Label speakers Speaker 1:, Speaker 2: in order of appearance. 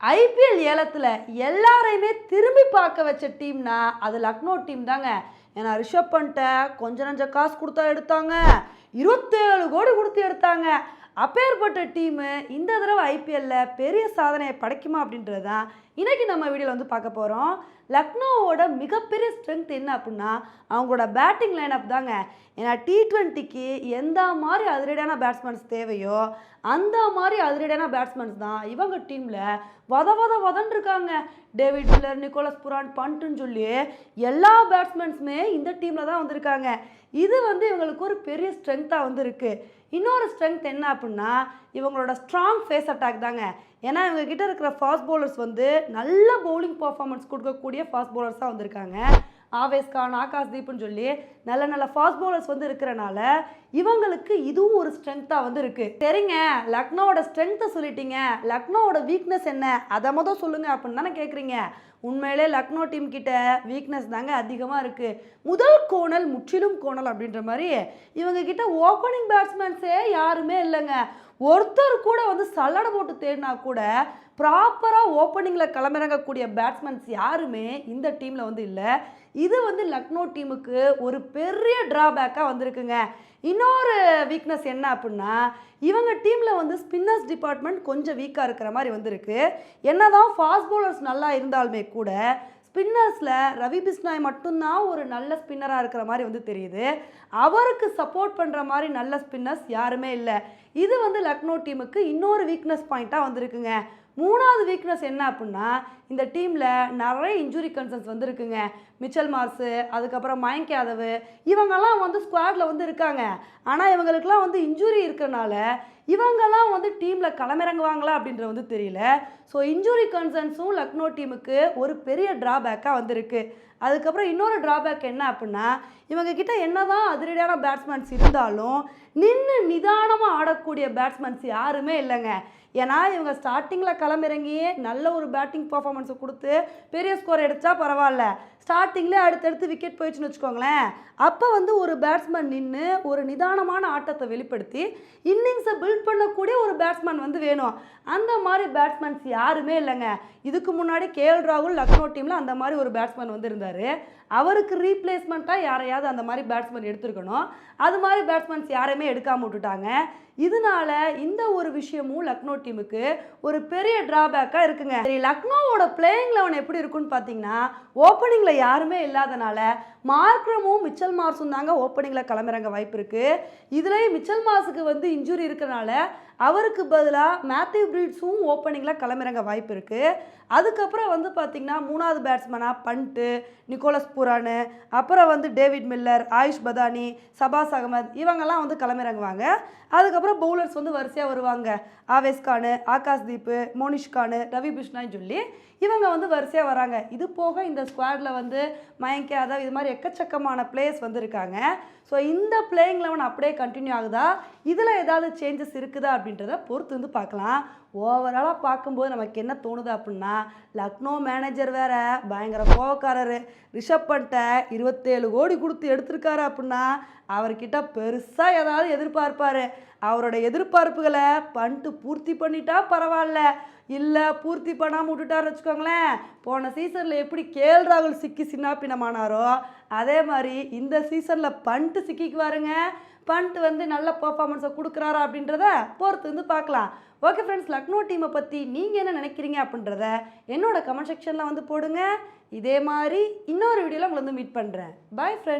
Speaker 1: IPL ஏலத்தில் எல்லாரையுமே திரும்பி பார்க்க வச்ச டீம்னா அது லக்னோ டீம் தாங்க. ஏன்னா ரிஷப் பண்ணிட்ட கொஞ்ச நஞ்ச காசு கொடுத்தா எடுத்தாங்க. இருபத்தேழு கோடி கொடுத்து எடுத்தாங்க. அப்பேற்பட்ட டீமு இந்த தடவை ஐபிஎல்ல பெரிய சாதனையை படைக்குமா அப்படின்றது தான் இன்னைக்கு நம்ம வீடியோவில் வந்து பார்க்க போகிறோம் லக்னோவோட மிகப்பெரிய ஸ்ட்ரென்த் என்ன அப்படின்னா அவங்களோட பேட்டிங் லைனப் தாங்க. ஏன்னா டி ட்வெண்ட்டிக்கு எந்த மாதிரி அதிரடியான பேட்ஸ்மேன்ஸ் தேவையோ அந்த மாதிரி அதிரடியான பேட்ஸ்மேன்ஸ் தான் இவங்க டீமில் வத வத வதன் இருக்காங்க. டேவிட் மில்லர் நிக்கோலஸ் புரான் பண்ட்டுன்னு சொல்லி எல்லா பேட்ஸ்மேன்ஸுமே இந்த டீமில் தான் வந்திருக்காங்க. இது வந்து இவங்களுக்கு ஒரு பெரிய ஸ்ட்ரென்த்தாக வந்து இருக்குது இன்னொரு ஸ்ட்ரென்த் என்ன அப்படின்னா இவங்களோட ஸ்ட்ராங் ஃபேஸ் அட்டாக் தாங்க. ஏன்னா இவங்க கிட்ட இருக்கிற ஃபாஸ்ட் பவுலர்ஸ் வந்து நல்ல பவுலிங் பர்ஃபார்மன்ஸ் கொடுக்கக்கூடிய ஃபாஸ்ட் பவுலர்ஸாக வந்திருக்காங்க. ஆவேஸ் கான் ஆகாஷ் தீப்னு சொல்லி நல்ல நல்ல ஃபாஸ்ட் பவுலர்ஸ் வந்து இருக்கிறனால இவங்களுக்கு இதுவும் ஒரு ஸ்ட்ரென்த்தாக வந்து இருக்குது சரிங்க லக்னோவோட ஸ்ட்ரென்த்தை சொல்லிட்டீங்க. லக்னோவோட வீக்னஸ் என்ன? அதை மொதல் சொல்லுங்க அப்படின்னு தானே கேட்குறீங்க உண்மையிலே லக்னோ டீம் கிட்ட வீக்னஸ் தாங்க அதிகமாக இருக்குது முதல் கோணல் முற்றிலும் கோணல் அப்படின்ற மாதிரி இவங்க கிட்ட ஓப்பனிங் பேட்ஸ்மேன்ஸே யாருமே இல்லைங்க. ஒருத்தர் கூட வந்து சல்லடை போட்டு தேடினா கூட ப்ராப்பராக ஓப்பனிங்கில் களமிறங்கக்கூடிய பேட்ஸ்மேன்ஸ் யாருமே இந்த டீமில் வந்து இல்லை. இது வந்து லக்னோ டீமுக்கு ஒரு பெரிய ட்ராபேக்காக வந்திருக்குங்க. இன்னொரு வீக்னஸ் என்ன அப்படின்னா இவங்க டீமில் வந்து ஸ்பின்னர்ஸ் டிபார்ட்மெண்ட் கொஞ்சம் வீக்காக இருக்கிற மாதிரி வந்திருக்கு. என்னதான் ஃபாஸ்ட் பவுலர்ஸ் நல்லா இருந்தாலுமே கூட ஸ்பின்னர்ஸில் ரவி பிஸ்னாய் மட்டும்தான் ஒரு நல்ல ஸ்பின்னராக இருக்கிற மாதிரி வந்து தெரியுது. அவருக்கு சப்போர்ட் பண்ணுற மாதிரி நல்ல ஸ்பின்னர்ஸ் யாருமே இல்லை. இது வந்து லக்னோ டீமுக்கு இன்னொரு வீக்னஸ் பாயிண்ட்டாக வந்திருக்குங்க. மூணாவது வீக்னஸ் என்ன அப்படின்னா இந்த டீமில் நிறைய இன்ஜுரி கன்சர்ன்ஸ் வந்துருக்குங்க. மிச்சல் மார்ஸு அதுக்கப்புறம் மயங்க் யாதவ் இவங்கெல்லாம் வந்து ஸ்குவாடில் வந்து இருக்காங்க. ஆனால் இவங்களுக்குலாம் வந்து இன்ஜுரி இருக்கிறனால இவங்கெல்லாம் வந்து டீமில் களமிறங்குவாங்களா அப்படின்றது வந்து தெரியல. ஸோ இன்ஜுரி கன்சர்ன்ஸும் லக்னோ டீமுக்கு ஒரு பெரிய ட்ராபேக்காக வந்திருக்கு. அதுக்கப்புறம் இன்னொரு ட்ராபேக் என்ன அப்படின்னா இவங்க கிட்ட என்னதான் அதிரடியான பேட்ஸ்மேன்ஸ் இருந்தாலும் நின்று நிதானமாக ஆடக்கூடிய பேட்ஸ்மேன்ஸ் யாருமே இல்லைங்க. ஏன்னா இவங்க ஸ்டார்டிங்கில் களமிறங்கியே நல்ல ஒரு பேட்டிங் பர்ஃபார்மன்ஸை கொடுத்து பெரிய ஸ்கோர் எடுத்தா பரவாயில்ல. ஸ்டார்டிங்லேயே அடுத்தடுத்து விக்கெட் போயிடுச்சுன்னு வச்சுக்கோங்களேன். அப்போ வந்து ஒரு பேட்ஸ்மேன் நின்று ஒரு நிதானமான ஆட்டத்தை வெளிப்படுத்தி இன்னிங்ஸை பில்ட் பண்ணக்கூடிய ஒரு பேட்ஸ்மேன் வந்து வேணும். அந்த மாதிரி பேட்ஸ்மேன்ஸ் யாருமே இல்லைங்க. இதுக்கு முன்னாடி கேஎல் ராகுல் லக்னோ டீமில் அந்த மாதிரி ஒரு பேட்ஸ்மேன் வந்து இருந்தார் அவருக்கு ரீப்ளேஸ்மெண்ட்டாக யாரையாவது அந்த மாதிரி பேட்ஸ்மேன் எடுத்திருக்கணும். அது மாதிரி பேட்ஸ்மேன்ஸ் யாரையுமே எடுக்காமல் விட்டுட்டாங்க. இதனால இந்த ஒரு விஷயமும் லக்னோ டீமுக்கு ஒரு பெரிய டிராபேக்காக இருக்குங்க. சரி லக்னோவோட பிளேயிங் லெவன் எப்படி இருக்குன்னு பார்த்தீங்கன்னா ஓப்பனிங்கில் யாருமே இல்லாதனால மார்க்ரமும் மிச்சல் மார்ஸும் தாங்க ஓப்பனிங்கில் கிளம்புறங்க வாய்ப்பு இருக்குது இதுலேயும் மிச்சல் மார்ஸுக்கு வந்து இன்ஜுரி né? அவருக்கு பதிலாக மேத்யூ பிரீட்ஸும் ஓப்பனிங்கில் கிளம்பிறங்க வாய்ப்பு இருக்குது அதுக்கப்புறம் வந்து பார்த்திங்கன்னா மூணாவது பேட்ஸ்மேனாக பண்ட்டு நிக்கோலஸ் புரானு அப்புறம் வந்து டேவிட் மில்லர் ஆயுஷ் பதானி சபாஸ் அகமத் இவங்கெல்லாம் வந்து கிளம்பிறங்குவாங்க அதுக்கப்புறம் பவுலர்ஸ் வந்து வரிசையாக வருவாங்க. ஆவேஸ் கானு ஆகாஷ் தீப்பு மோனிஷ் கானு ரவி பிருஷ்ணான்னு சொல்லி இவங்க வந்து வரிசையாக வராங்க. இது போக இந்த ஸ்குவாடில் வந்து மயங்க அதாவது இது மாதிரி எக்கச்சக்கமான பிளேயர்ஸ் வந்து இருக்காங்க ஸோ இந்த பிளேயிங் லெவன் அப்படியே கண்டினியூ ஆகுதா? இதில் ஏதாவது சேஞ்சஸ் இருக்குதா அப்படின்னு அப்படின்றத பொறுத்து வந்து பார்க்கலாம். ஓவராலாக பார்க்கும்போது நமக்கு என்ன தோணுது அப்படின்னா லக்னோ மேனேஜர் வேற பயங்கர கோவக்காரர். ரிஷப் பண்ணிட்ட இருபத்தேழு கோடி கொடுத்து எடுத்திருக்காரு அப்படின்னா அவர்கிட்ட பெருசாக ஏதாவது எதிர்பார்ப்பார். அவரோட எதிர்பார்ப்புகளை பண்ணிட்டு பூர்த்தி பண்ணிட்டா பரவாயில்ல. இல்லை பூர்த்தி பண்ணாமல் விட்டுட்டாருன்னு வச்சுக்கோங்களேன். போன சீசனில் எப்படி கேல் ராகுல் சிக்கி சின்னாப்பினமானாரோ அதே மாதிரி இந்த சீசனில் பண்ணிட்டு சிக்கிக்குவாருங்க பண்ணிட்டு வந்து நல்ல பர்ஃபார்மன்ஸை கொடுக்குறாரா அப்படின்றத பொறுத்து வந்து பார்க்கலாம். ஓகே ஃப்ரெண்ட்ஸ் லக்னோ டீமை பற்றி நீங்கள் என்ன நினைக்கிறீங்க அப்படின்றத என்னோட கமெண்ட் செக்ஷனில் வந்து போடுங்க. இதே மாதிரி இன்னொரு வீடியோவில் உங்களை வந்து மீட் பண்ணுறேன் பாய் ஃப்ரெண்ட்ஸ்